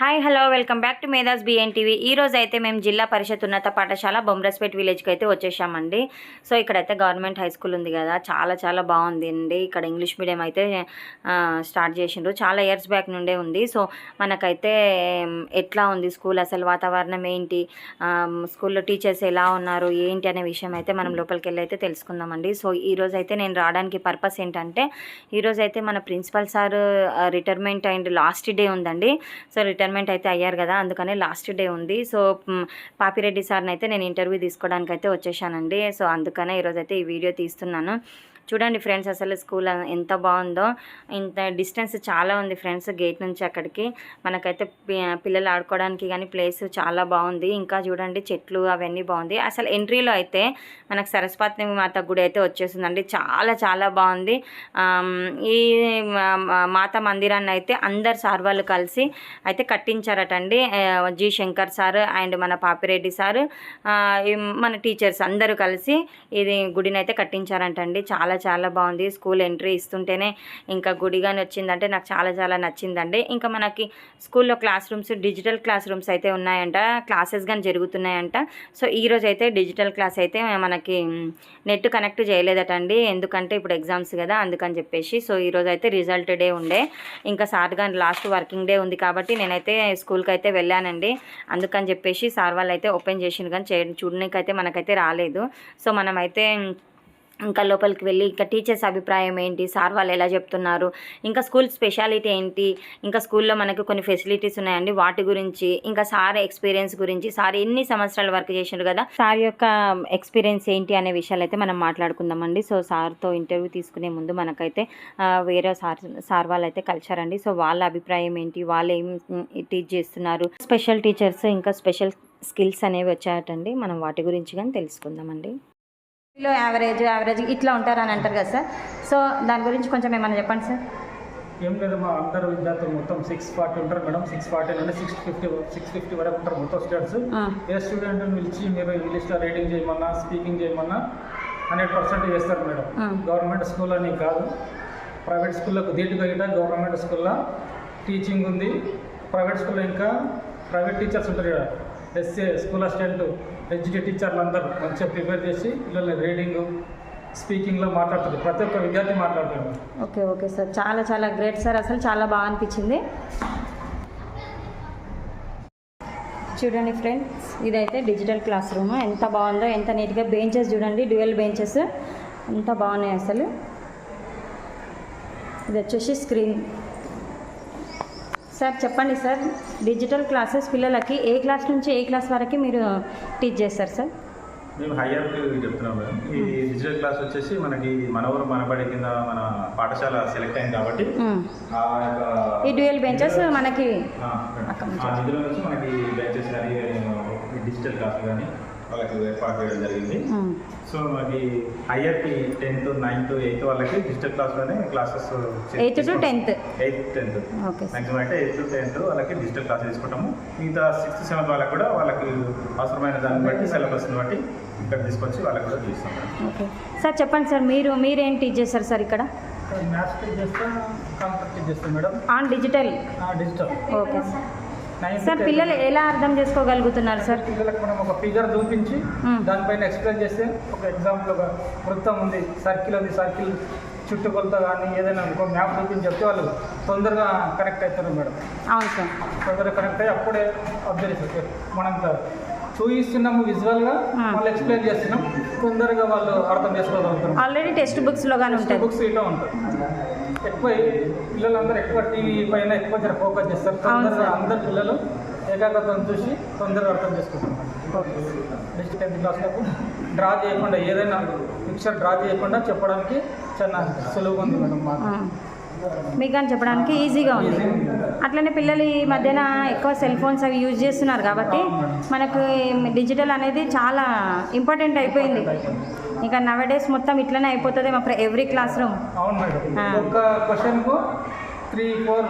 Hi hello welcome back to Medhas BN TV. ఈ రోజు అయితే మేము జిల్లా పరిషత్ ఉన్నత పాఠశాల బొమ్రస్పేట్ విలేజ్కి అయితే వచ్చేసామండి. సో ఇక్కడైతే గవర్నమెంట్ హై స్కూల్ ఉంది కదా చాలా చాలా బాగుంది అండి ఇక్కడ ఇంగ్లీష్ మీడియం అయితే స్టార్ట్ చేసిండ్రు. చాలా ఇయర్స్ బ్యాక్ నుండే ఉంది. సో మనకైతే ఎట్లా ఉంది స్కూల్? అసలు వాతావరణం ఏంటి? స్కూల్లో టీచర్స్ ఎలా ఉన్నారు? ఏంటి అనే విషయం అయితే మనం లోపలికి వెళ్ళి అయితే తెలుసుకుందామండి. సో ఈరోజు అయితే నేను రావడానికి పర్పస్ ఏంటంటే ఈరోజు అయితే మన principal sir retirement and last day ఉందండి. సో రిటైర్మెంట్ అయితే అయ్యారు కదా అందుకని లాస్ట్ డే ఉంది. సో పాపిరెడ్డి సార్ని అయితే నేను ఇంటర్వ్యూ తీసుకోవడానికి అయితే వచ్చేసానండి. సో అందుకనే ఈరోజు అయితే ఈ వీడియో తీస్తున్నాను. చూడండి ఫ్రెండ్స్ అసలు స్కూల్ ఎంత బాగుందో. ఇంత డిస్టెన్స్ చాలా ఉంది ఫ్రెండ్స్ గేట్ నుంచి అక్కడికి. మనకైతే పిల్లలు ఆడుకోవడానికి కానీ ప్లేస్ చాలా బాగుంది. ఇంకా చూడండి చెట్లు అవన్నీ బాగుంది. అసలు ఎంట్రీలో అయితే మనకు సరస్వతి మాత గుడి అయితే వచ్చేసిందండి. చాలా చాలా బాగుంది. ఈ మాత మందిరాన్ని అయితే అందరు సార్ వాళ్ళు కలిసి అయితే కట్టించారటండి. అండి జి శంకర్ సార్ అండ్ మన పాపిరెడ్డి సార్. మన టీచర్స్ అందరూ కలిసి ఇది గుడిని అయితే కట్టించారంటండి. చాలా చాలా బాగుంది. స్కూల్ ఎంట్రీ ఇస్తుంటేనే ఇంకా గుడి కానీ వచ్చిందంటే నాకు చాలా చాలా నచ్చిందండి. ఇంకా మనకి స్కూల్లో class rooms digital class rooms అయితే ఉన్నాయంట. క్లాసెస్ కానీ జరుగుతున్నాయంట. సో ఈ అయితే డిజిటల్ క్లాస్ అయితే మనకి నెట్ కనెక్ట్ చేయలేదటండి. ఎందుకంటే ఇప్పుడు ఎగ్జామ్స్ కదా అందుకని చెప్పేసి. సో ఈ రోజు అయితే రిజల్ట్ డే ఉండే. ఇంకా సార్ కానీ లాస్ట్ వర్కింగ్ డే ఉంది కాబట్టి నేనైతే స్కూల్కి అయితే వెళ్ళానండి. అందుకని చెప్పేసి సార్ వాళ్ళు అయితే ఓపెన్ చేసిన కానీ చే చూడడానికి అయితే మనకైతే రాలేదు. సో మనమైతే ఇంకా లోపలికి వెళ్ళి ఇంకా టీచర్స్ అభిప్రాయం ఏంటి? సార్ వాళ్ళు ఎలా చెప్తున్నారు? ఇంకా స్కూల్ స్పెషాలిటీ ఏంటి? ఇంకా స్కూల్లో మనకు కొన్ని ఫెసిలిటీస్ ఉన్నాయండి. వాటి గురించి ఇంకా సార్ ఎక్స్పీరియన్స్ గురించి. సార్ ఎన్ని సంవత్సరాలు వర్క్ చేసినారు కదా? సార్ యొక్క ఎక్స్పీరియన్స్ ఏంటి అనే విషయాలు అయితే మనం మాట్లాడుకుందామండి. సో సార్తో ఇంటర్వ్యూ తీసుకునే ముందు మనకైతే వేరే సార్ సార్ వాళ్ళు అయితే కలిశారండి సో వాళ్ళ అభిప్రాయం ఏంటి? వాళ్ళు ఏం టీచ్ చేస్తున్నారు? స్పెషల్ టీచర్స్ ఇంకా స్పెషల్ స్కిల్స్ అనేవి వచ్చాయటండి. మనం వాటి గురించి కానీ తెలుసుకుందామండి. లో యావరేజ్ యావరేజ్ ఇట్లా ఉంటారని అంటారు కదా సార్. సో దాని గురించి కొంచెం ఏమైనా చెప్పండి సార్. ఏం లేదు మా అందరు విద్యార్థులు మొత్తం సిక్స్ ఫార్టీ ఉంటారు మేడం. సిక్స్ ఫార్టీ నుండి సిక్స్ ఫిఫ్టీ సిక్స్ ఫిఫ్టీ వరకు ఉంటారు మొత్తం స్టూడెంట్స్ ఏ స్టూడెంట్ని పిలిచి మీరు ఇంగ్లీష్లో రీడింగ్ చేయమన్నా స్పీకింగ్ చేయమన్నా హండ్రెడ్ పర్సెంట్ చేస్తారు మేడం. గవర్నమెంట్ స్కూల్ అని కాదు. ప్రైవేట్ స్కూళ్ళకు ధీటుగా గిట్ట గవర్నమెంట్ స్కూల్లో టీచింగ్ ఉంది. ప్రైవేట్ స్కూల్లో ఇంకా ప్రైవేట్ టీచర్స్ ఉంటారు కదా. ఎస్సీ స్కూల్ అసిస్టెంట్ హెచ్డి టీచర్లు అందరూ మంచిగా ప్రిపేర్ చేసి పిల్లల్ని రీడింగ్ స్పీకింగ్లో మాట్లాడుతుంది. ప్రతి ఒక్క విద్యార్థి మాట్లాడుతుంది. Okay okay sir. చాలా చాలా గ్రేట్ సార్. అసలు చాలా బాగా అనిపించింది. చూడండి ఫ్రెండ్స్ ఇదైతే డిజిటల్ క్లాస్ రూమ్. ఎంత బాగుందో ఎంత నీట్గా బెంచెస్ చూడండి. Dual benches. ఎంత బాగున్నాయి అసలు. ఇది వచ్చేసి స్క్రీన్. సార్ చెప్పండి సార్. డిజిటల్ క్లాసెస్ పిల్లలకి ఏ క్లాస్ నుంచి ఏ క్లాస్ వరకు మీరు టీచ్ చేస్తారు సార్? మేము హయ్యర్ చెప్తున్నాం మేడం. ఈ డిజిటల్ క్లాస్ వచ్చేసి మనకి మన ఊరు మనబడి కింద మన పాఠశాల సెలెక్ట్ అయింది కాబట్టి యొక్క ఈ డ్యూయల్ బెంచెస్ మనకి నిధుల నుంచి మనకి బెంచెస్ కానీ డిజిటల్ క్లాసులు కానీ వాళ్ళకి ఏర్పాటు చేయడం జరిగింది. మ్మ్. సో మనకి హయ్యర్కి టెన్త్ నైన్త్ ఎయిత్ వాళ్ళకి digital క్లాస్లోనే classes eighth to tenth eighth tenth maximum అయితే ఎయిత్ టు టెన్త్ వాళ్ళకి డిజిటల్ క్లాస్ తీసుకుంటాము. మిగతా సిక్స్త్ సెవెంత్ వాళ్ళకి కూడా వాళ్ళకి అవసరమైన దాన్ని బట్టి సిలబస్ని బట్టి ఇక్కడ తీసుకొచ్చి వాళ్ళకి కూడా చూస్తాం ఓకే సార్ చెప్పండి సార్ మీరు మీరేం టీచ్ చేస్తారు సార్ ఇక్కడ? మ్యాథ్స్ టీచ్ చేస్తాం కంప్యూటర్ టీచ్ చేస్తాం madam on digital digital okay sir sir పిల్లలు ఎలా అర్థం చేసుకోగలుగుతున్నారు సార్ పిల్లలకు మనం ఒక ఫిగర్ చూపించి మ్మ్. దానిపైన ఎక్స్ప్లెయిన్ చేస్తే ఒక ఎగ్జాంపుల్ ఒక వృత్తం ఉంది సర్కిల్ ఉంది సర్కిల్ చుట్టుకొలత కానీ ఏదైనా ఒక మ్యాప్ చూపించి చెప్తే వాళ్ళు తొందరగా కనెక్ట్ అవుతారు మేడం. అవును సార్ తొందరగా కనెక్ట్ అయ్యి అప్పుడే అబ్జర్వ్ చేస్తారు. మనం చూపిస్తున్నాము విజువల్గా మ్మ్. వాళ్ళు ఎక్స్ప్లెయిన్ చేస్తున్నాం తొందరగా వాళ్ళు అర్థం చేసుకోగలుగుతారు. ఆల్రెడీ టెక్స్ట్ బుక్స్లో కానీ ఉంటుంది బుక్స్ ఇట్లా ఉంటుంది ఎక్కువ పిల్లలందరూ ఎక్కువ టీవీ పైన ఎక్కువ జర ఫోకస్ చేస్తారు. తొందరగా అందరు పిల్లలు ఏకాగ్రతను చూసి తొందరగా అర్థం చేసుకుంటున్నారు నెక్స్ట్ టెన్త్ క్లాస్లకు డ్రా చేయకుండా ఏదైనా పిక్చర్ డ్రా చేయకుండా చెప్పడానికి చాలా సులువుగా ఉంది మేడం మాకు. మీకు కానీ చెప్పడానికి ఈజీగా ఉంది. అట్లనే పిల్లలు ఈ మధ్యన ఎక్కువ సెల్ ఫోన్స్ అవి యూజ్ చేస్తున్నారు కాబట్టి మనకు డిజిటల్ అనేది చాలా ఇంపార్టెంట్ అయిపోయింది. ఇక నవడేస్ మొత్తం ఇట్లనే అయిపోతుంది మా every class room. Three four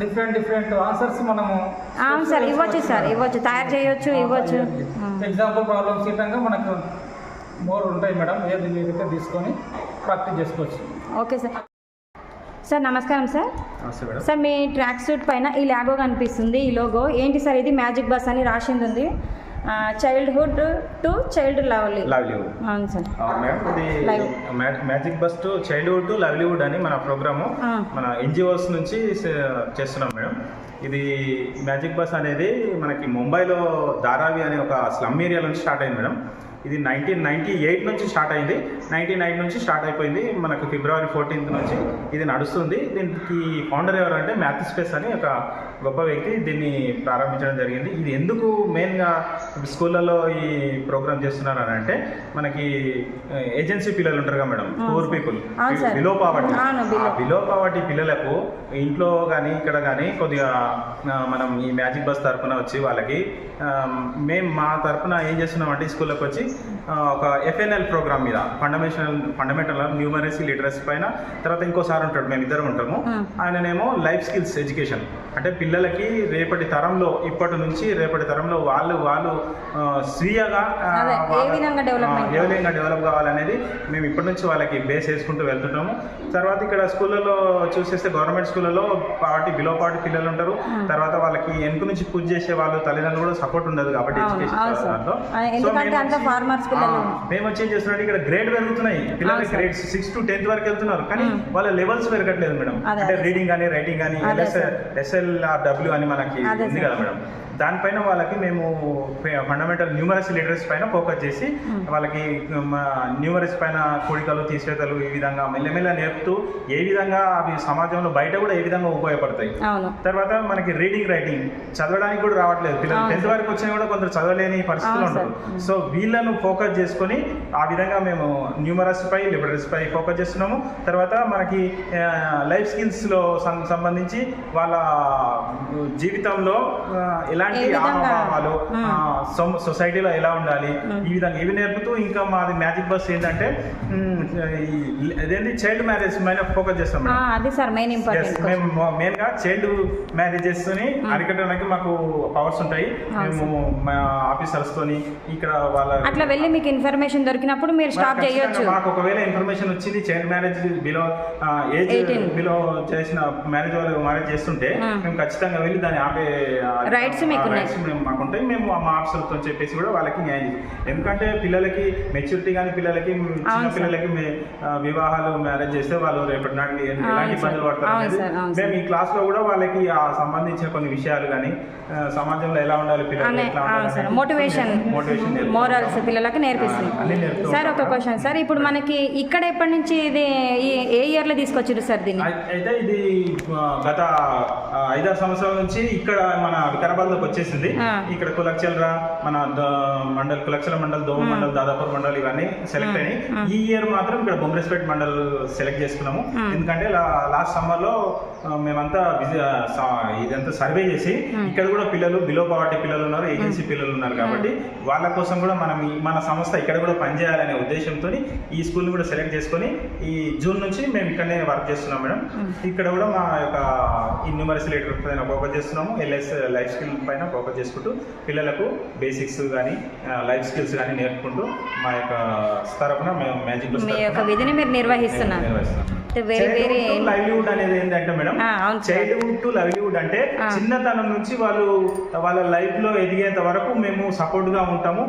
different different answers మనము అవును సార్ ఇవ్వచ్చు సార్ ఇవ్వచ్చు. తయారు చేయొచ్చు ఇవ్వచ్చు. ఎగ్జాంపుల్ ప్రాబ్లమ్స్ మనకు మోర్ ఉంటాయి మేడం. ఏది మీరైతే తీసుకొని ప్రాక్టీస్ చేసుకోవచ్చు. Okay sir. సార్ నమస్కారం సార్. సార్ మీ ట్రాక్ సూట్ పైన ఈ లాగో కనిపిస్తుంది ఈ లోగో. ఏంటి సార్ ఇది? మ్యాజిక్ బస్ అని రాసింది ఉంది. Childhood to child lovely livelihood అవును sir. Magic bus to childhood to livelihood అని మన ప్రోగ్రాము. మన ఎన్జిఓస్ నుంచి చేస్తున్నాం మేడం. ఇది మ్యాజిక్ బస్ అనేది మనకి ముంబైలో ధారావి అనే ఒక స్లమ్ ఏరియా నుంచి స్టార్ట్ అయింది మేడం. ఇది నైన్టీన్ నైన్టీ ఎయిట్ నుంచి స్టార్ట్ అయింది. నైన్టీ నైన్ నుంచి స్టార్ట్ అయిపోయింది. మనకు ఫిబ్రవరి ఫోర్టీన్త్ నుంచి ఇది నడుస్తుంది. దీనికి ఫౌండర్ ఎవరంటే మ్యాథ్ స్పేస్ అని ఒక గొప్ప వ్యక్తి దీన్ని ప్రారంభించడం జరిగింది ఇది ఎందుకు మెయిన్గా స్కూళ్ళలో ఈ ప్రోగ్రామ్ చేస్తున్నారు అని అంటే మనకి ఏజెన్సీ పిల్లలు ఉంటారు కదా madam poor. People. Below poverty. Below poverty పిల్లలకు ఇంట్లో కానీ ఇక్కడ కానీ కొద్దిగా మనం ఈ మ్యాజిక్ బస్ తరపున వచ్చి వాళ్ళకి మేము మా తరపున ఏం చేస్తున్నామంటే ఈ స్కూల్లోకి వచ్చి ఒక ఎఫ్ఎన్ఎల్ ప్రోగ్రామ్ మీద ఫండమెంటల్ ఫండమెంటల్ న్యూమరసీ లిటరసీ పైన తర్వాత ఇంకోసారి ఉంటాడు మేము ఇద్దరం ఉంటాము. ఆయననేమో లైఫ్ స్కిల్స్ ఎడ్యుకేషన్ అంటే పిల్లలకి రేపటి తరంలో ఇప్పటి నుంచి రేపటి తరంలో వాళ్ళు వాళ్ళు స్వీయగా ఏ విధంగా డెవలప్ కావాలనేది మేము ఇప్పటి నుంచి వాళ్ళకి బేస్ వేసుకుంటూ వెళ్తుంటాము. తర్వాత ఇక్కడ స్కూళ్ళలో చూసేస్తే గవర్నమెంట్ స్కూళ్ళలో పార్టీ బిలో పార్టీ పిల్లలు ఉంటారు. తర్వాత వాళ్ళకి వెనుక నుంచి పూజ చేసే వాళ్ళు తల్లిదండ్రులు కూడా సపోర్ట్ ఉండదు కాబట్టి మేము వచ్చి- ఏం చేస్తున్నాం ఇక్కడ గ్రేడ్ పెరుగుతున్నాయి. పిల్లలు. గ్రేడ్ సిక్స్ టు టెన్త్ వరకు వెళ్తున్నారు. కానీ. వాళ్ళ లెవెల్స్ పెరగట్లేదు మేడం. అంటే రీడింగ్ కానీ రైటింగ్ కానీ. ఎస్ఎల్ డబ్ల్యూ అని మనకి ఉంది. కదా మేడం దానిపైన వాళ్ళకి మేము ఫండమెంటల్ న్యూమరసీ లిటరసీ పైన ఫోకస్ చేసి వాళ్ళకి న్యూమరసీ పైన కూడికలు తీసేతలు ఈ విధంగా మెల్లమెల్ల నేర్పుతూ ఏ విధంగా అవి సమాజంలో బయట కూడా ఏ విధంగా ఉపయోగపడతాయి. తర్వాత మనకి రీడింగ్ రైటింగ్ చదవడానికి కూడా రావట్లేదు. పిల్లలు టెన్త్. వరకు వచ్చినా కూడా కొందరు చదవలేని పరిస్థితులు ఉంటారు సో వీళ్ళను ఫోకస్ చేసుకొని ఆ విధంగా మేము న్యూమరస్ పై లిబరల్స్ పై ఫోకస్ చేస్తున్నాము. తర్వాత మనకి లైఫ్ స్కిల్స్లో సం- సంబంధించి వాళ్ళ జీవితంలో ఆ, ఎలాంటి ఏ విధంగా? హావభావాలు మ్మ్. ఆ, సొ- సొసైటీలో ఎలా ఉండాలి. ఈ విధంగా ఇవి నేర్పుతూ ఇంకా మాది మ్యాజిక్ బస్ ఏంటంటే అదేంటి చైల్డ్ మ్యారేజ్ పైన ఫోకస్ చేస్తాం అది సార్ మెయిన్ ఇంపార్టెంట్ మేము మెయిన్గా చైల్డ్ మ్యారేజెస్ని అరికట్టడానికి మాకు పవర్స్ ఉంటాయి మేము మా ఆఫీసర్స్ తోని ఇక్కడ వాళ్ళ అట్లా వెళ్ళి మీకు ఇన్ఫర్మేషన్ దొరికినప్పుడు మీరు స్టాప్ చేయొచ్చు మాకు ఒకవేళ ఇన్ఫర్మేషన్ వచ్చింది child marriage below age 18. Below చేసిన మ్యారేజ్ వాళ్ళు మ్యారేజ్ చేస్తుంటే. మేము ఖచ్చితంగా వెళ్ళి దాన్ని ఆపే Rights మీకు ఉన్నాయి. రైట్స్ మేము మాకు ఉంటాయి మేము మా ఆఫీసర్తో చెప్పేసి కూడా వాళ్ళకి న్యాయం చేస్తాం ఎందుకంటే పిల్లలకి మెచ్యూరిటీ కానీ పిల్లలకి చిన్న. పిల్లలకి వివాహాలు మ్యారేజ్ చేస్తే వాళ్ళు రేపటి నాటికి ఎలాంటి ఇబ్బందులు. పడతారు మేము. ఈ క్లాస్లో కూడా వాళ్ళకి ఆ సంబంధించిన కొన్ని విషయాలు కానీ సమాజంలో ఎలా ఉండాలి పిల్లలు మోటివేషన్ మోరల్స్ పిల్లలకి నేర్పిస్తుంది సార్ ఒక. క్వశ్చన్ సార్ ఇప్పుడు మనకి ఇక్కడ ఎప్పటి నుంచి ఇది ఏ ఇయర్లో తీసుకొచ్చారు సార్ దీన్ని అయి- అయితే ఇది గత ఐదారు సంవత్సరాల నుంచి ఇక్కడ మన వికారాబాద్ లోకి వచ్చేసింది. ఇక్కడ కులక్షలరా మన మండల్ కులక్షల మండల్ దోమ మండల్ దాదాపూర్ మండల్ ఇవన్నీ సెలెక్ట్ అయినాయి. ఈ ఇయర్ మాత్రం ఇక్కడ బొమ్మరేస్పేట్ మండల్ సెలెక్ట్ చేసుకున్నాము. ఎందుకంటే లాస్ట్ సమ్మర్లో మేమంతా స- ఇదంతా సర్వే చేసి ఇక్కడ కూడా పిల్లలు బిలో పవర్టీ పిల్లలు ఉన్నారు ఏజెన్సీ పిల్లలు ఉన్నారు కాబట్టి వాళ్ళ కోసం కూడా మనం మన సంస్థ ఇక్కడ కూడా పనిచేయాలనే ఉద్దేశంతో ఈ స్కూల్ కూడా సెలెక్ట్ చేసుకొని ఈ జూన్ నుంచి మేము ఇక్కడనే వర్క్ చేస్తున్నాం మేడం. ఇక్కడ కూడా మా యొక్క ఈ న్యూమరస్ లీటర్ పైన ఫోకస్ చేస్తున్నాము ఎల్ఎస్ లైఫ్ స్కిల్ పైన ఫోకస్ చేసుకుంటూ పిల్లలకు బేసిక్స్ కానీ లైఫ్ స్కిల్స్ కానీ నేర్పుకుంటూ మా యొక్క తరపున మేము మ్యాజిక్ మీ యొక్క విధిని మీరు నిర్వహిస్తున్నారు లైవ్లీవుడ్ అనేది ఏంటంటే మేడం. చైల్డ్హుడ్ టు లైవ్లీవుడ్ అంటే. చిన్నతనం నుంచి వాళ్ళు వాళ్ళ లైఫ్లో ఎదిగేంత వరకు మేము సపోర్ట్గా ఉంటాము.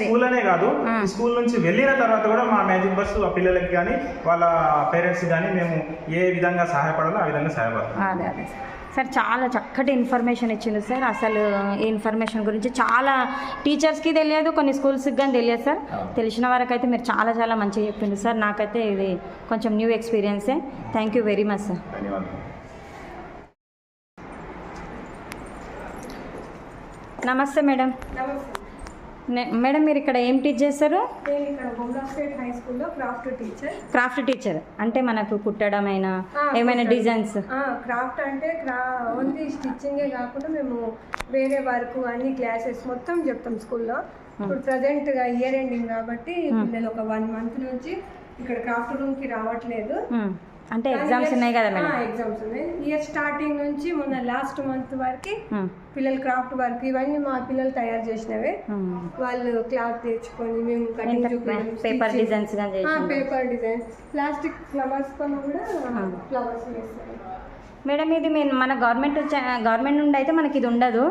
స్కూల్ అనే కాదు. స్కూల్ నుంచి వెళ్ళిన తర్వాత కూడా మా మ్యాజిక్ బస్సు ఆ పిల్లలకి కానీ వాళ్ళ పేరెంట్స్ కానీ మేము ఏ విధంగా సహాయపడాలో ఆ విధంగా సహాయపడతాం సార్ చాలా చక్కటి ఇన్ఫర్మేషన్ ఇచ్చింది సార్. అసలు ఈ ఇన్ఫర్మేషన్ గురించి చాలా టీచర్స్కి తెలియదు కొన్ని స్కూల్స్కి కానీ తెలియదు సార్. తెలిసిన వరకు అయితే మీరు చాలా చాలా మంచిగా చెప్పింది సార్. నాకైతే ఇది కొంచెం new ఎక్స్పీరియన్సే thank you very much sir ధన్యవాదాలు. నమస్తే మేడం. నమస్తే. మేడం మీరు ఇక్కడ ఏం టీచ్ చేస్తారు నేను ఇక్కడ బొమ్మస్పేట్ హై స్కూల్లో క్రాఫ్ట్ టీచర్. Craft teacher. అంటే మనకు కుట్టడమైనా ఏమైనా. డిజైన్స్? క్రాఫ్ట్ అంటే క్రా ఓన్లీ స్టిచ్చింగే కాకుండా మేము వేరే వర్క్ అన్ని క్లాసెస్ మొత్తం చెప్తాం స్కూల్లో. ఇప్పుడు ప్రజెంట్గా ఇయర్ ఎండింగ్ కాబట్టి పిల్లలు ఒక వన్ మంత్ నుంచి ఇక్కడ క్రాఫ్ట్ రూమ్కి రావట్లేదు. అంటే ఎగ్జామ్స్ ఉన్నాయి కదా మేడం ఎగ్జామ్స్ ఉన్నాయి. ఇయర్ స్టార్టింగ్ నుంచి మొన్న లాస్ట్ మంత్ వరకు పిల్లలు క్రాఫ్ట్ వర్క్ ఇవన్నీ మా పిల్లలు తయారు చేసినవే. ఉమ్. వాళ్ళు క్లాత్ తెచ్చుకొని మేము cutting paper designs paper design plastic flowers పైన కూడా ఫ్లవర్స్ వేస్తారు. మేడం ఇది మేము మన గవర్నమెంట్ గవర్నమెంట్ నుండి అయితే మనకి ఇది ఉండదు.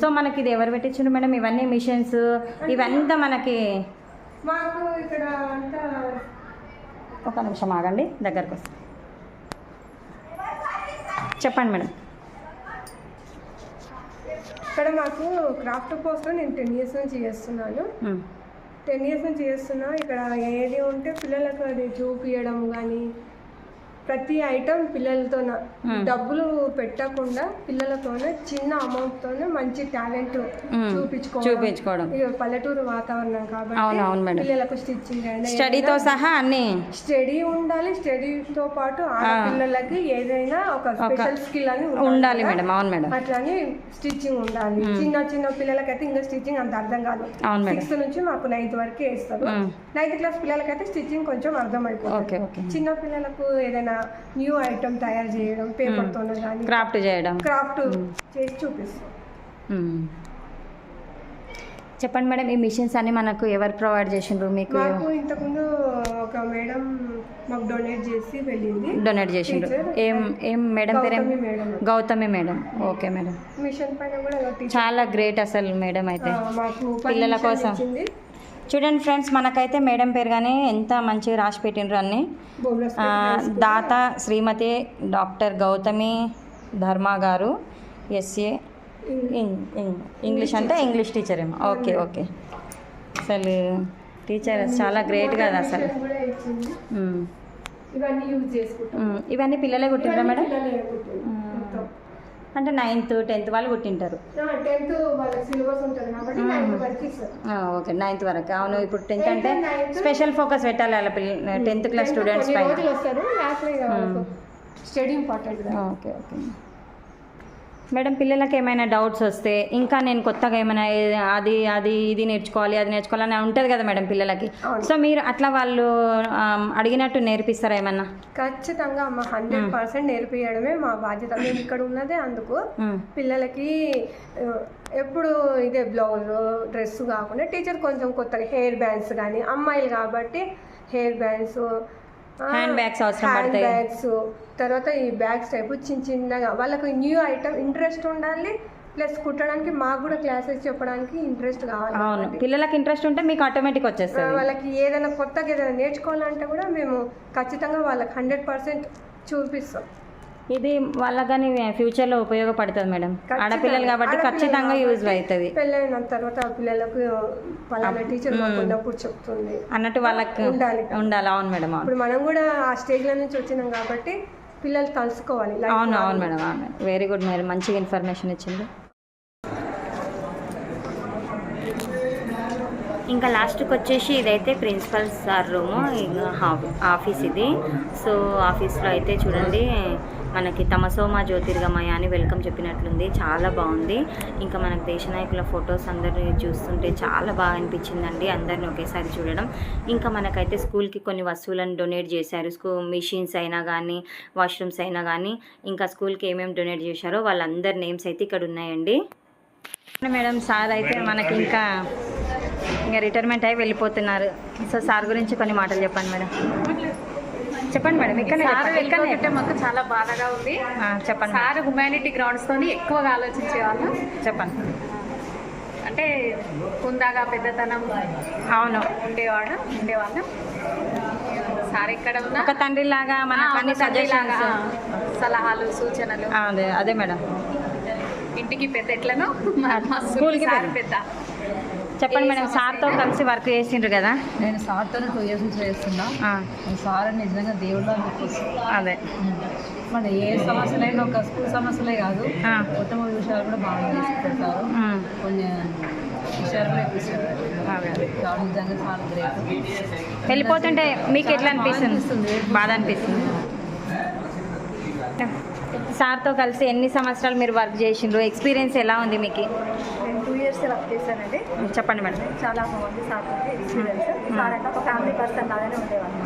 సో మనకి ఇది ఎవరు పెట్టించారు మేడం ఇవన్నీ మిషన్స్ ఇవంతా మనకి మాకు ఇక్కడ అంతా ఒక నిమిషం ఆగండి దగ్గరకు వస్తాం. చెప్పండి మేడం. ఇక్కడ మాకు క్రాఫ్ట్ పోస్ట్ నేను టెన్ ఇయర్స్ నుంచి చేస్తున్నాను. టెన్ ఇయర్స్ నుంచి చేస్తున్నా. ఇక్కడ ఏది ఉంటే పిల్లలకు అది చూపించడం కానీ ప్రతి ఐటమ్ పిల్లలతో డబ్బులు పెట్టకుండా పిల్లలతోనే చిన్న అమౌంట్తోనే మంచి టాలెంట్ చూపించుకోవడం. చూపించుకోవడం. పల్లెటూరు వాతావరణం కాబట్టి పిల్లలకు స్టిచ్చింగ్ స్టడీతో సహా అన్ని. స్టడీ ఉండాలి. స్టడీతో పాటు ఆడపిల్లలకి ఏదైనా ఒక స్పెషల్ స్కిల్ అని ఉండాలి. మేడం అవును మేడం. అట్లానే స్టిచ్చింగ్ ఉండాలి. చిన్న చిన్న పిల్లలకైతే ఇంకా స్టిచ్చింగ్ అంత అర్థం కాదు. సిక్స్త్ నుంచి మాకు నైన్త్ వరకే వేస్తారు. నైన్త్ క్లాస్ పిల్లలకైతే స్టిచ్చింగ్ కొంచెం ఓకే ఓకే. చిన్న పిల్లలకు ఏదైనా న్యూ ఐటమ్ తయారు చేయడం పేపర్తోనే కానీ క్రాఫ్ట్ చేయడం. క్రాఫ్ట్ చేసి చూపిస్తాం. చెప్పండి మేడం ఈ మిషన్స్ అన్ని మనకు ఎవరు ప్రొవైడ్ చేసిండ్రు? మీకు మాకు ఇంతకుముందు ఒక మేడం మాకు డొనేట్ చేసి వెళ్ళింది. డొనేట్ చేసిండ్రు. ఏం ఏం మేడం పేరేం? Gautami madam. Okay madam. Machine పైన కూడా చాలా గ్రేట్ అసలు మేడం అయితే. పిల్లల కోసం. చూడండి ఫ్రెండ్స్ మనకైతే మేడం పేరు కానీ ఎంత మంచిగా రాసి పెట్టిండ్రు అన్ని. దాత శ్రీమతి డాక్టర్ గౌతమి ధర్మ గారు ఎస్ఏ ఇంగ్లీష్ అంటే ఇంగ్లీష్ టీచర్ ఏమో. Okay okay. అసలు టీచర్ చాలా గ్రేట్ కదా అసలు. ఇవన్నీ పిల్లలే మేడం? కుట్టింది మొత్తం. అంటే నైన్త్ టెన్త్ వాళ్ళు కుట్టింటారు ఓకే నైన్త్ వరకు. అవును ఇప్పుడు టెన్త్ అంటే. స్పెషల్ ఫోకస్ పెట్టాలి అలా పిల్ల టెన్త్ క్లాస్ స్టూడెంట్స్ పైన. Study important okay okay. Madam పిల్లలకి ఏమైనా డౌట్స్ వస్తే ఇంకా నేను కొత్తగా ఏమైనా అది అది ఇది నేర్చుకోవాలి అది నేర్చుకోవాలి అని ఉంటుంది కదా మేడం పిల్లలకి. సో మీరు అట్లా వాళ్ళు అడిగినట్టు నేర్పిస్తారా ఏమన్నా? ఖచ్చితంగా అమ్మ హండ్రెడ్ పర్సెంట్ నేర్పించడమే మా బాధ్యత. మేము ఇక్కడ ఉన్నదే అందుకు పిల్లలకి ఎప్పుడు ఇదే బ్లౌజ్ డ్రెస్ కాకుండా టీచర్ కొంచెం కొత్తగా హెయిర్ బ్యాండ్స్ కానీ అమ్మాయిలు కాబట్టి హెయిర్ బ్యాండ్స్ Hand bags అవసరం హ్యాండ్ పడతాయి. బ్యాగ్స్ తర్వాత ఈ బ్యాగ్స్ టైప్ చిన్న చిన్నగా వాళ్ళకి న్యూ ఐటమ్ ఇంట్రెస్ట్ ఉండాలి ప్లస్ కుట్టడానికి మాకు కూడా క్లాసెస్ చెప్పడానికి ఇంట్రెస్ట్ కావాలి అవును కాబట్టి. పిల్లలకి ఇంట్రెస్ట్ ఉంటే మీకు ఆటోమేటిక్ ఆ, వచ్చేస్తుంది వాళ్ళకి ఏదైనా కొత్తగా ఏదైనా నేర్చుకోవాలంటే కూడా మేము ఖచ్చితంగా వాళ్ళకి హండ్రెడ్ పర్సెంట్ చూపిస్తాం ఇది వాళ్ళకి కానీ ఫ్యూచర్లో ఉపయోగపడుతుంది మేడం. ఆడపిల్లలు కాబట్టి ఖచ్చితంగా యూజ్ అవుతుంది. పెళ్ళైన తర్వాత ఆ పిల్లలకు పలానా టీచర్ ఉన్నప్పుడు చెప్తుంది. అన్నట్టు వాళ్ళకి ఉండాలి. ఉండాలి. అవును మేడం ఇప్పుడు మనం కూడా ఆ స్టేజ్ల నుంచి వచ్చినాం కాబట్టి పిల్లలు కలుసుకోవాలి life అవును. అవును మేడం అవును. వెరీ గుడ్ మేడం మంచిగా ఇన్ఫర్మేషన్ ఇచ్చింది. ఇంకా లాస్ట్కి వచ్చేసి ఇదైతే ప్రిన్సిపల్ సార్ రూము ఆఫీస్ ఇది. సో ఆఫీస్లో అయితే చూడండి మనకి తమసోమా జ్యోతిర్గమయ అని వెల్కమ్ చెప్పినట్లుంది. చాలా బాగుంది. ఇంకా మనకు దేశ నాయకుల ఫొటోస్ అందరిని చూస్తుంటే చాలా బాగా అనిపించిందండి అందరిని ఒకేసారి చూడడం. ఇంకా మనకైతే స్కూల్కి కొన్ని వస్తువులను డొనేట్ చేశారు. స్కూల్ మిషన్స్ అయినా కానీ వాష్రూమ్స్ అయినా కానీ ఇంకా స్కూల్కి ఏమేమి డొనేట్ చేశారో వాళ్ళందరి నేమ్స్ అయితే ఇక్కడ ఉన్నాయండి. మేడం సార్ అయితే మనకి ఇంకా ఇంకా రిటైర్మెంట్ అయి వెళ్ళిపోతున్నారు. సో సార్ గురించి కొన్ని మాటలు చెప్పండి మేడం. చెప్పండి మేడం ఇక్కడ మాకు చాలా బాధగా ఉంది. చెప్పండి సార్ హ్యుమానిటీ గ్రౌండ్స్ తోని ఎక్కువగా ఆలోచించేవాళ్ళు. చెప్పండి. అంటే కుందాగా పెద్దతనం అవును. ఉండేవాడు ఉండేవాళ్ళు. సార్ ఉన్నా ఒక తండ్రిలాగా, సజెషన్స్ ఆ, సలహాలు సూచనలు. అదే అదే మేడం. ఇంటికి పెద్ద ఎట్లనో స్కూల్కి పెద్ద. చెప్పండి మేడం సార్తో కలిసి వర్క్ చేసిండ్రు కదా? నేను సార్తో టూ ఇయర్స్ నుంచి చేస్తున్నా. సార్ అని నిజంగా దేవుడు అదే. మన ఏ సమస్యలైనా ఒక స్కూల్ సమస్యలే కాదు. మొత్తం విషయాలు కూడా బాగా తీసుకుంటారు. కొన్ని విషయాలు కూడా నిజంగా చాలా గ్రేట్. వెళ్ళిపోతుంటే మీకు ఎట్లా అనిపిస్తుంది? బాధ అనిపిస్తుంది. సార్తో కలిసి ఎన్ని సంవత్సరాలు మీరు వర్క్ చేసిండ్రు? ఎక్స్పీరియన్స్ ఎలా ఉంది మీకు? ఇయర్స్ వర్క్ చేశానండి. చెప్పండి మేడం. చాలా బాగుంది సార్ ఎక్స్పీరియన్స్ సార్ అంటే ఒక ఫ్యామిలీ పర్సన్ లాగానే ఉండేవాళ్ళు.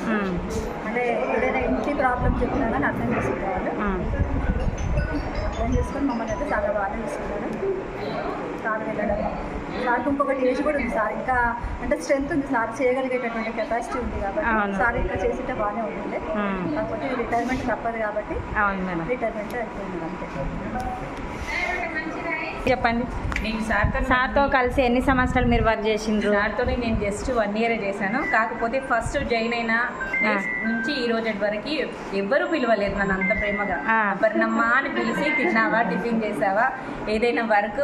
అంటే ఏదైనా ఇంటి ప్రాబ్లం చెప్పినా కానీ అర్థం చేసుకునేవాళ్ళు. అర్థం చేసుకొని మమ్మల్ని అయితే చాలా బాగా చూసుకున్నారు. సార్ వెళ్ళడం. సార్కి ఇంకొకటి ఏజ్ కూడా ఉంది సార్. ఇంకా అంటే స్ట్రెంత్ ఉంది. సార్ చేయగలిగేటటువంటి కెపాసిటీ ఉంది కాబట్టి. సార్ ఇంకా చేసింటే బాగానే ఉంటుంది. కాకపోతే రిటైర్మెంట్ తప్పదు కాబట్టి రిటైర్మెంట్ అయిపోయింది అంతే. చెప్పండి. నేను సార్తో సార్తో కలిసి ఎన్ని సంవత్సరాలు మీరు వర్క్ చేసిండ్రు? సార్తో నేను జస్ట్ వన్ ఇయర్ చేశాను. కాకపోతే ఫస్ట్ జాయిన్ అయిన నుంచి ఈ రోజు వరకు ఎవ్వరూ పిలవలేదు నన్ను అంత ప్రేమగా. అపర్ణమ్మ అని పిలిచి తిన్నావా టిఫిన్ చేసావా? ఏదైనా వర్క్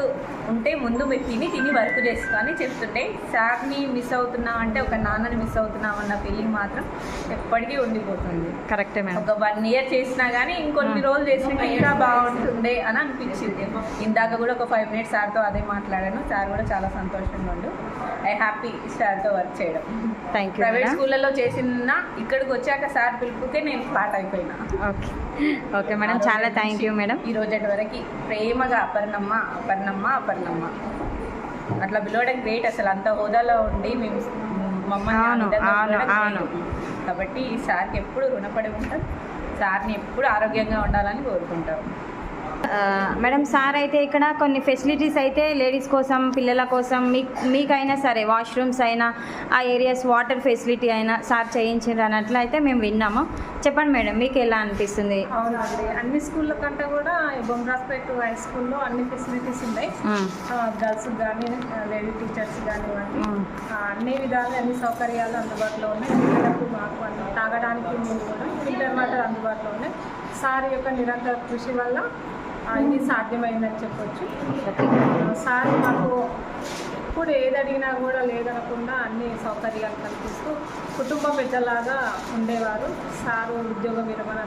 ఉంటే ముందు మీరు తిని తిని వర్క్ చేసుకో అని చెప్తుంటే సార్ని మిస్ అవుతున్నాం అంటే ఒక నాన్నని మిస్ అవుతున్నాం అన్న ఫీలింగ్ మాత్రం ఎప్పటికీ ఉండిపోతుంది. కరెక్టే మేడం. ఒక వన్ ఇయర్ చేసినా కానీ ఇంకొన్ని రోజులు చేసినాక ఇంకా బాగుంటుండే అని అనిపించింది. ఇందాక కూడా ఒక ఫైవ్ మినిట్స్ సార్తో అదే మాట్లాడాను. సార్ కూడా చాలా సంతోషంగా ఉండు. ఐ హ్యాపీ సార్తో వర్క్ చేయడం. థ్యాంక్ యూ ప్రైవేట్ స్కూళ్ళలో చేసిన ఇక్కడికి వచ్చాక సార్ పిలుపుకే నేను స్టార్ట్ అయిపోయినా. ఓకే. Okay madam. చాలా థ్యాంక్ యూ మేడం. ఈ రోజటి వరకు ప్రేమగా అపర్ణమ్మ అపర్ణమ్మ అపర్ణమ్మ. అట్లా పిలవడం గ్రేట్ అసలు అంత హోదాలో ఉండి మేము మమ్మల్ని. కాబట్టి ఈ సార్కి ఎప్పుడు రుణపడి ఉంటాం. సార్ని ఎప్పుడు ఆరోగ్యంగా ఉండాలని కోరుకుంటాం. మేడం సార్ అయితే ఇక్కడ కొన్ని ఫెసిలిటీస్ అయితే లేడీస్ కోసం పిల్లల కోసం మీకు మీకైనా సరే వాష్రూమ్స్ అయినా ఆ ఏరియాస్ వాటర్ ఫెసిలిటీ అయినా సార్ చేయించారు అన్నట్లు అయితే మేము విన్నాము. చెప్పండి మేడం మీకు ఎలా అనిపిస్తుంది? అవునండి. అన్ని స్కూళ్ళ కంటే కూడా బొమ్రాస్పేట్ హై స్కూల్లో అన్ని ఫెసిలిటీస్ ఉన్నాయి. గర్ల్స్ కానీ లేడీ టీచర్స్ కానివ్వండి అన్ని విధాలు అన్ని సౌకర్యాలు అందుబాటులో ఉన్నాయి. పిల్లలకు మాకు తాగడానికి కూడా ఫిల్టర్ వాటర్ అందుబాటులో ఉన్నాయి. సార్ యొక్క నిరంతర కృషి వల్ల ఇది సాధ్యమైందని చెప్పొచ్చు. సార్ మాకు ఇప్పుడు ఏది అడిగినా కూడా లేదనకుండా అన్ని సౌకర్యాలు కల్పిస్తూ కుటుంబ పెద్దలాగా ఉండేవారు. సారు ఉద్యోగ విరమణ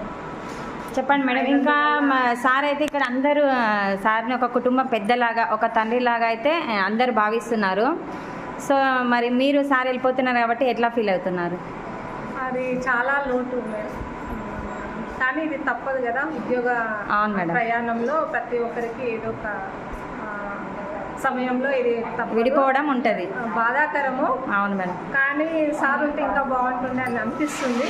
చెప్పండి మేడం ఇంకా మా సార్ అయితే ఇక్కడ అందరూ సార్ని ఒక కుటుంబ పెద్దలాగా ఒక తండ్రిలాగా అయితే అందరూ భావిస్తున్నారు. సో మరి మీరు సార్ వెళ్ళిపోతున్నారు కాబట్టి ఎట్లా ఫీల్ అవుతున్నారు? అది చాలా లోటు మేడం. కానీ ఇది తప్పదు కదా ఉద్యోగ. ప్రయాణంలో ప్రతి ఒక్కరికి ఏదో ఒక ఆ, సమయంలో ఇది. విడిపోవడం ఉంటుంది. బాధాకరము. అవును మేడం. కానీ సార్ ఉంటే ఇంకా బాగుంటుండే అని అనిపిస్తుంది.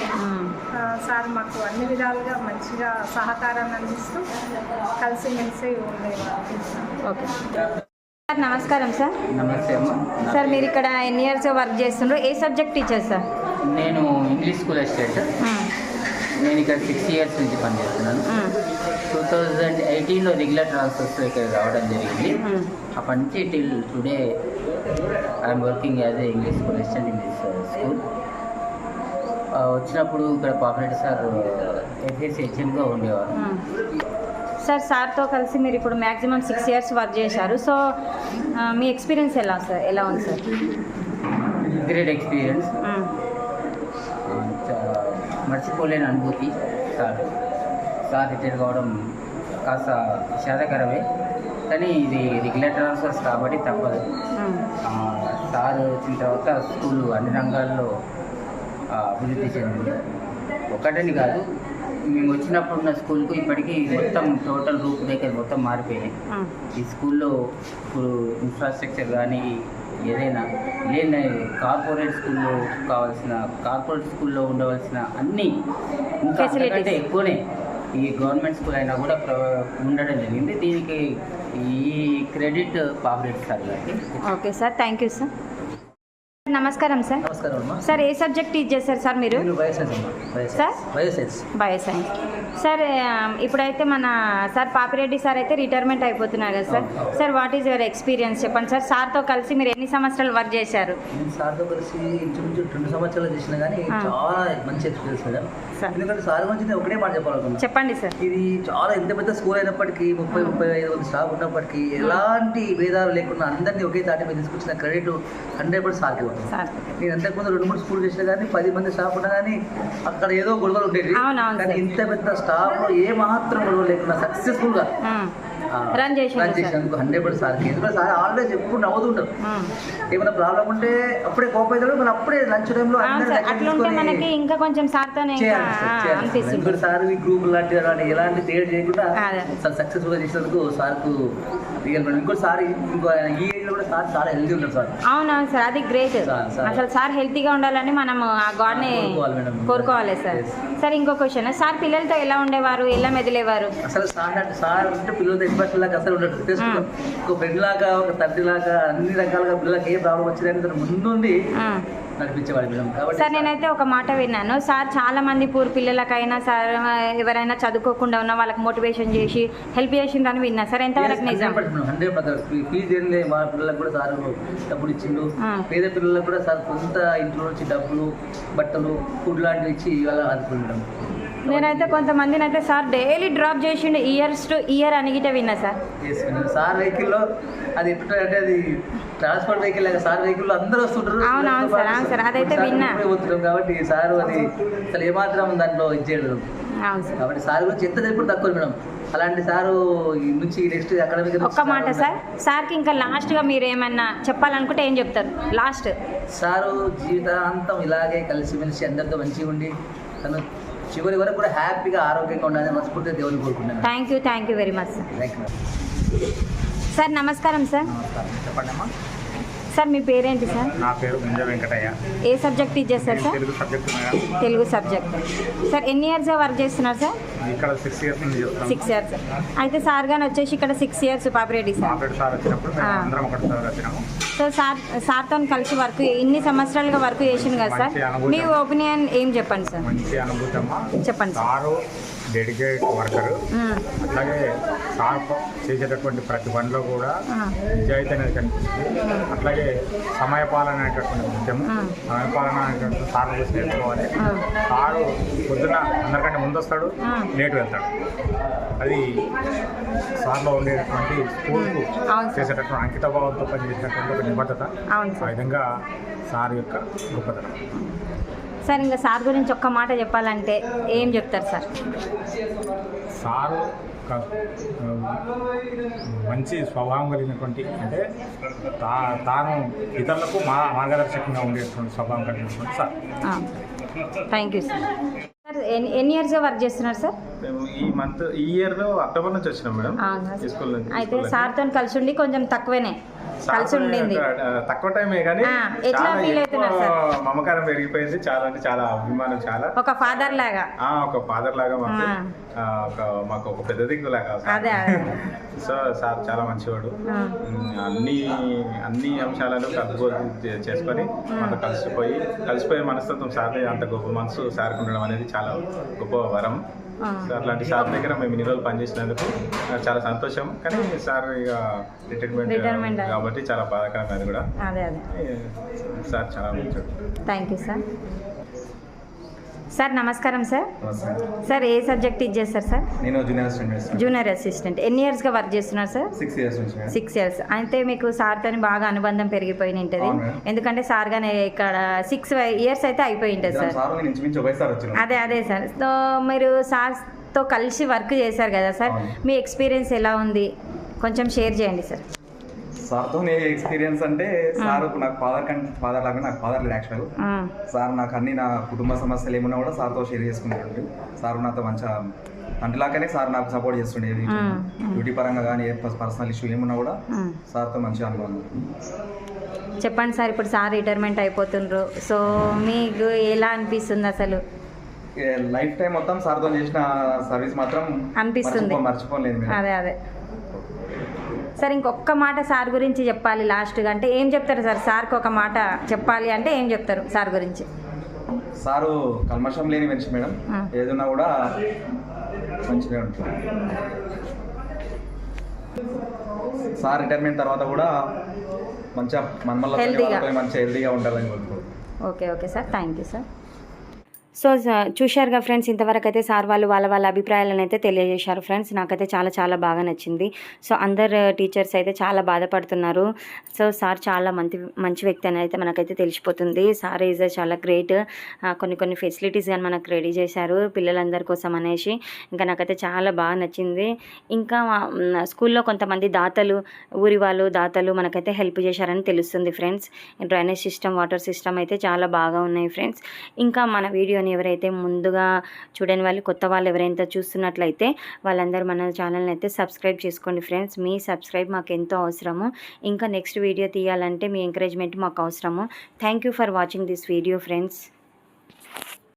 సార్ మాకు అన్ని విధాలుగా మంచిగా సహకారాన్ని అందిస్తూ కలిసిమెలిసి ఉండేవారు. ఓకే. సార్ నమస్కారం సార్. నమస్తే సార్ మీరు ఇక్కడ ఎన్ని ఇయర్స్ వర్క్ చేస్తుండ్రు? ఏ సబ్జెక్ట్ టీచర్ సార్? నేను ఇంగ్లీష్ స్కూల్ అసిస్టెంట్. నేను ఇక్కడ సిక్స్ ఇయర్స్ నుంచి పనిచేస్తున్నాను. టూ థౌజండ్ ఎయిటీన్లో రెగ్యులర్ ట్రాన్స్ఫర్స్ ఇక్కడ రావడం జరిగింది. అప్పటి నుంచి till today I'm working as a English school assistant this school వచ్చినప్పుడు ఇక్కడ పాపరెడ్డి సార్ ఎఫ్ఎస్ హెచ్ఎంగా ఉండేవారు. సార్ సార్తో కలిసి మీరు ఇప్పుడు మ్యాక్సిమం సిక్స్ ఇయర్స్ వర్క్ చేశారు. సో మీ ఎక్స్పీరియన్స్ ఎలా సార్ ఎలా ఉంది సార్ గ్రేట్ ఎక్స్పీరియన్స్. మర్చిపోలేని అనుభూతి. సార్ సార్ రిటైర్ కావడం కాస్త విషాదకరమే. కానీ ఇది రెగ్యులర్ ట్రాన్స్ఫర్స్ కాబట్టి తప్పదు. సార్ వచ్చిన తర్వాత స్కూల్ అన్ని రంగాల్లో అభివృద్ధి చెందింది. ఒకటని కాదు మేము వచ్చినప్పుడు ఉన్న స్కూల్కు ఇప్పటికీ మొత్తం టోటల్ రూపురేఖలు మొత్తం మారిపోయినాయి. మ్మ్. ఈ స్కూల్లో ఇప్పుడు ఇన్ఫ్రాస్ట్రక్చర్ కానీ ఏదైనా లేని కార్పొరేట్ స్కూల్లో కావాల్సిన కార్పొరేట్ స్కూల్లో ఉండవలసిన అన్ని ఇంకా. అంతకంటే ఎక్కువనే ఈ గవర్నమెంట్ స్కూల్ అయినా కూడా ఉండడం జరిగింది. దీనికి ఈ క్రెడిట్ పాపరేట్ సార్ గారికి. Okay sir thank you sir. నమస్కారం సార్. నమస్కారం సార్ ఏ సబ్జెక్ట్ టీచ్ చేస్తారు సార్ మీరు? సార్? బయోసైన్స్. బయోసైన్స్. సార్ ఇప్పుడైతే మన సార్ పాపిరెడ్డి సార్ అయితే రిటైర్మెంట్ అయిపోతున్నారు కదా sir. Sir what is your experience చెప్పండి సార్. సార్తో కలిసి మీరు ఎన్ని సంవత్సరాలు వర్క్ చేశారు? నేను సార్తో కలిసి ఇంచుమించు రెండు సంవత్సరాలు చేసిన కానీ. చాలా మంచి ఎక్స్పీరియన్స్ మేడం సార్. ఎందుకంటే సార్ గురించి నేను ఒకటే మాట చెప్పాలనుకున్నా. చెప్పండి సార్. ఇది చాలా ఎంత పెద్ద స్కూల్ అయినప్పటికీ ముప్పై ముప్పై ఐదు మంది స్టాఫ్ ఉన్నప్పటికీ ఎలాంటి భేదాలు లేకుండా అందరినీ ఒకే తాటి మీద తీసుకొచ్చిన క్రెడిట్ హండ్రెడ్ పర్సెంట్ సార్కి నేను అంతకుముందు రెండు మూడు స్కూల్ చేసినా కానీ పది మంది స్టాఫ్ ఉన్నా కానీ అక్కడ ఏదో గొడవలు ఉండేవి కానీ. ఇంత పెద్ద స్టాఫ్లో ఏ మాత్రం గొడవ లేకుండా సక్సెస్ఫుల్గా రన్ చేసిండు రన్ సార్. చేసినందుకు హండ్రెడ్ పర్సెంట్ సార్కి ఎందుకంటే సార్ ఆల్వేస్ ఎప్పుడు నవ్వుతుంటారు. మ్మ్. ఏమైనా ప్రాబ్లం ఉంటే అప్పుడే కోపం అవుతాడు మనం అప్పుడే లంచ్ టైంలో మనకి ఇంకా కొంచెం సార్తోనే సార్, ఎందుకంటే ఈ గ్రూప్ లాంటి అలాంటి ఎలాంటి తేడా చేయకుండా అదే. సార్ సక్సెస్ఫుల్గా చేసినందుకు సార్కు రియల్ ఇంకోటి సార్ ఇంకో ఈ కూడా సార్ చాలా హెల్తీ ఉంటారు సార్ అవునవును సార్ అది గ్రేట్. అసలు సార్ హెల్తీగా ఉండాలని మనం ఆ గాడ్ని కోరుకోవాలి సార్. సార్ ఇంకో క్వశ్చన్ సార్ పిల్లలతో ఎలా ఉండేవారు ఎలా మెదిలేవారు అసలు సార్ అంటే సార్ అంటే పిల్లలతో లాగా అసలు ఉండదు. ఒక ఫ్రెండ్ లాగా ఒక తండ్రి లాగా అన్ని రకాలుగా పిల్లలకి ఏ ప్రాబ్లం వచ్చిందని ముందుండి మ్మ్. నడిపించేవాడు మేడం కాబట్టి సార్ నేనైతే ఒక మాట విన్నాను. సార్ చాలా మంది పూర్ పిల్లలకైనా సార్ ఎవరైనా చదువుకోకుండా ఉన్న వాళ్ళకి మోటివేషన్ చేసి హెల్ప్ చేసిందని విన్నా. సార్ ఎంతవరకు నిజం? హండ్రెడ్ పర్సెంట్ ఫీజు ఏం లేదు మా పిల్లలకు కూడా సార్ డబ్బులు ఇచ్చిండు. పేద పిల్లలకు కూడా సార్ కొంత ఇంట్లో నుంచి డబ్బులు బట్టలు ఫుడ్ లాంటివి ఇచ్చి ఇవాళ ఆదుకుంటాం నేనైతే కొంతమందిని అయితే సార్ డైలీ డ్రాప్ చేసిండు ఇయర్స్ టు ఇయర్ అనిగిట విన్నా సార్. సార్ వెహికల్లో అది అంటే అది ట్రాన్స్పోర్ట్ వెహికల్ సార్ వెహికల్లో అందరూ వస్తుంటారు. అవును, అవును సార్, అవును సార్, అదైతే విన్నా. పోతున్నాం కాబట్టి సార్ అది అసలు ఏమాత్రం దాంట్లో ఇచ్చేయడు కాబట్టి సార్ గురించి ఎంత చెప్పిన తక్కువ మేడం. అలాంటి సారు నుంచి నెక్స్ట్ అకాడమిక్ ఒక్క మాట సార్ సార్కి ఇంకా లాస్ట్గా మీరు ఏమన్నా చెప్పాలనుకుంటే ఏం చెప్తారు? లాస్ట్ సారు జీవితాంతం ఇలాగే కలిసిమెలిసి అందరితో మంచిగా ఉండి తను చివరి వరకు కూడా హ్యాపీగా ఆరోగ్యంగా ఉండాలని మనస్ఫూర్తిగా దేవుని కోరుకుంటున్నాను. Thank you thank you very much sir sir నమస్కారం సార్ నమస్కారం. చెప్పండి అమ్మా సార్ మీ పేరేంటి సార్? నా పేరు గుంజ వెంకటయ్య. ఏ సబ్జెక్ట్ టీచ్ చేస్తారు sir? Telugu subject Telugu subject. Sir ఎన్ని ఇయర్స్గా వర్క్ చేస్తున్నారు సార్? ఇక్కడ సిక్స్ ఇయర్స్ నుంచి చేస్తున్నాం. సిక్స్ ఇయర్స్ అయితే సార్ గాని వచ్చేసి ఇక్కడ six years Papireddy sir. Sir వచ్చినప్పుడు మేము వచ్చినాము. సో సార్ సార్తో కలిసి వర్క్ ఇన్ని సంవత్సరాలుగా వర్క్ చేసింది కదా సార్. మీ ఒపీనియన్ ఏం చెప్పండి సార్? మంచి చెప్పండి సార్. Sir dedicate worker. అట్లాగే సార్ చేసేటటువంటి ప్రతి పనిలో కూడా నిజాయితీ అనేది కనిపిస్తుంది. అట్లాగే సమయపాలన అనేటటువంటి ముఖ్యం సమయపాలన అనేటువంటి సార్ చూసి నేర్చుకోవాలి. సారు పొద్దున అందరికంటే ముందు వస్తాడు లేట్ వెళ్తాడు. అది సార్లో ఉండేటటువంటి స్కూల్కు. చేసేటటువంటి అంకిత భావంతో పనిచేసేటటువంటి ఒక నిబద్ధత. ఆ విధంగా సార్ యొక్క గొప్పతనం. సార్ ఇంకా సార్ గురించి ఒక్క మాట చెప్పాలంటే ఏం చెప్తారు సార్? సారు మంచి స్వభావం కలిగినటువంటి అంటే తా తాను ఇతరులకు మా మార్గదర్శకంగా ఉండేటువంటి స్వభావం కలిగినటువంటి sir. Thank you sir sir ఎన్ని ఎన్ని ఇయర్స్గా వర్క్ చేస్తున్నారు సార్? మేము ఈ మంత్ ఈ ఇయర్లో అక్టోబర్ నుంచి వచ్చినాం మేడం. స్కూల్ అయితే నుంచి. సార్తో కలిసి ఉండి కొంచెం తక్కువనే. కలిసి ఉండింది. తక్కువ టైమే కానీ ఎట్లా ఎక్కువ అవుతున్నారు సార్? మమకారం పెరిగిపోయింది. చాలా అంటే చాలా అభిమానం చాలా. ఒక ఫాదర్ లాగా? ఆ, ఒక ఫాదర్ లాగా మాకు. ఒక మాకు ఒక పెద్ద దిక్కు లాగా. సో సార్ చాలా మంచివాడు. అన్ని అన్ని అంశాలను కలుపుకొని చేసుకొని మనతో కలిసిపోయి కలిసిపోయే మనస్తత్వం సార్ అంత గొప్ప మనసు సార్కి ఉండడం అనేది చాలా గొప్ప వరం. సో అట్లాంటి సార్ దగ్గర మేము ఇన్ని రోజులు పనిచేసినందుకు చాలా సంతోషం. కానీ సార్ ఇక రిటైర్మెంట్. కాబట్టి చాలా బాధాకరం అది కూడా. అదే అదే. ఏ, సార్ చాలా థ్యాంక్ యూ సార్. సార్ నమస్కారం సార్. సార్ ఏ సబ్జెక్ట్ టీచ్ చేస్తారు సార్? నేను జూనియర్ అసిస్టెంట్ జూనియర్ అసిస్టెంట్. ఎన్ని ఇయర్స్గా వర్క్ చేస్తున్నారు sir? Six years six years. అయితే మీకు సార్తో బాగా అనుబంధం పెరిగిపోయి ఉంటుంది. ఎందుకంటే సార్ గానే ఇక్కడ సిక్స్ ఇయర్స్ అయితే అయిపోయి ఉంటుంది సార్. అదే అదే సార్. సో మీరు సార్తో కలిసి వర్క్ చేశారు కదా సార్. మీ ఎక్స్పీరియన్స్ ఎలా ఉంది? కొంచెం షేర్ చేయండి సార్. సార్తో నే ఎక్స్పీరియన్స్ అంటే సార్ నాకు ఫాదర్ కంటే ఫాదర్ లాగా నాకు ఫాదర్ లేదు యాక్చువల్. సార్ నాకు అన్ని నా కుటుంబ సమస్యలు ఏమున్నా కూడా సార్తో షేర్ చేసుకునేటండి సార్ నాతో మంచిగా అంటలాగానే సార్ నాకు సపోర్ట్ చేస్తుండేది. డ్యూటీ పరంగా కానీ ఏ పర్సనల్ ఇష్యూ ఏమున్నా కూడా. సార్తో మంచిగా అనుభవం చెప్పండి సార్ ఇప్పుడు సార్ రిటైర్మెంట్ అయిపోతుండ్రు. సో మీకు ఎలా అనిపిస్తుంది అసలు? లైఫ్ టైం మొత్తం సార్తో చేసిన సర్వీస్ మాత్రం అనిపిస్తుంది. మర్చిపో- మర్చిపోలేదు అదే అదే. సార్ ఇంకొక మాట సార్ గురించి చెప్పాలి లాస్ట్గా. అంటే ఏం చెప్తారు సార్? సార్కి ఒక మాట చెప్పాలి అంటే ఏం చెప్తారు సార్ గురించి? సారు కల్మషం లేని మనిషి మేడం. ఏదున్నా కూడా మంచిగా ఉంటుంది సార్ రిటైర్మెంట్ తర్వాత కూడా మంచిగా మనమల్ల. మంచిగా హెల్తీగా ఉండాలని కోరుకుంటున్నాను okay okay sir. Thank you sir. So చూశారుగా ఫ్రెండ్స్ ఇంతవరకు అయితే సార్ వాళ్ళు వాళ్ళ వాళ్ళ అభిప్రాయాలను అయితే తెలియజేశారు ఫ్రెండ్స్. నాకైతే చాలా చాలా బాగా నచ్చింది. సో అందరు టీచర్స్ అయితే చాలా బాధపడుతున్నారు. సో సార్ చాలా మంచి మంచి వ్యక్తి అని అయితే మనకైతే తెలిసిపోతుంది. సార్ ఈజ్ చాలా గ్రేట్. కొన్ని కొన్ని ఫెసిలిటీస్ కానీ మనకు రెడీ చేశారు పిల్లలందరి కోసం అనేసి. ఇంకా నాకైతే చాలా బాగా నచ్చింది. ఇంకా స్కూల్లో కొంతమంది దాతలు ఊరి వాళ్ళు దాతలు మనకైతే హెల్ప్ చేశారని తెలుస్తుంది friends. Drainage system water system అయితే చాలా బాగా ఉన్నాయి ఫ్రెండ్స్. ఇంకా మన వీడియో వీడియోని ఎవరైతే ముందుగా చూడని వాళ్ళు కొత్త వాళ్ళు ఎవరైతే చూస్తున్నట్లయితే వాళ్ళందరూ మన ఛానల్ని అయితే సబ్స్క్రైబ్ చేసుకోండి ఫ్రెండ్స్. మీ సబ్స్క్రైబ్ మాకు ఎంతో అవసరము. ఇంకా నెక్స్ట్ వీడియో తీయాలంటే మీ ఎంకరేజ్మెంట్ మాకు అవసరము. Thank you for watching this video friends